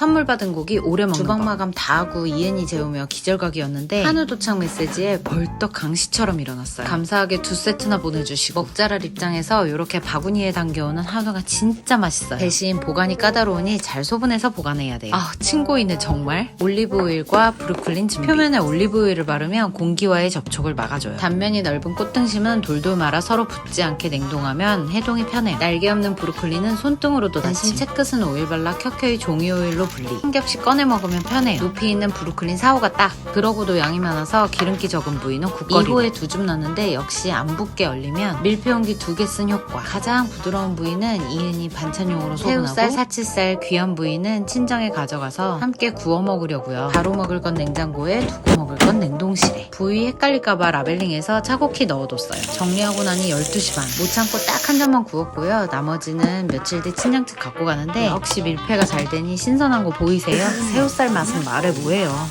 선물 받은 고기 오래 먹는 주방 마감 다 하고 이은이 재우며 기절각이었는데 한우 도착 메시지에 벌떡 강시처럼 일어났어요. 감사하게 두 세트나 보내주시고 먹자랄 입장에서 이렇게 바구니에 담겨오는 한우가 진짜 맛있어요. 대신 보관이 까다로우니 잘 소분해서 보관해야 돼요. 아 친구이네 정말. 올리브 오일과 브루클린 준비. 표면에 올리브 오일을 바르면 공기와의 접촉을 막아줘요. 단면이 넓은 꽃등심은 돌돌 말아 서로 붙지 않게 냉동하면 해동이 편해요. 날개 없는 브루클린은 손등으로도 대신 채끝은 오일 발라 켜켜이 종이 오일로 분리. 한 겹씩 꺼내 먹으면 편해요. 높이 있는 브루클린 4호가 딱. 그러고도 양이 많아서 기름기 적은 부위는 국거리. 2호에 두 줌 넣는데 역시 안 붙게 얼리면 밀폐용기 두 개 쓴 효과. 가장 부드러운 부위는 이은이 반찬용으로 소분하고 새우살, 사치살, 귀한 부위는 친정에 가져가서 함께 구워 먹으려고요. 바로 먹을 건 냉장고에, 두고 먹을 건 냉동실에. 부위 헷갈릴까봐 라벨링해서 차곡히 넣어뒀어요. 정리하고 나니 12시 반. 못 참고 딱 한 점만 구웠고요. 나머지는 며칠 뒤 친정집 갖고 가는데 역시 밀폐가 잘 되니 신선한 거 보이세요? 새우살 맛은 말해 뭐해요.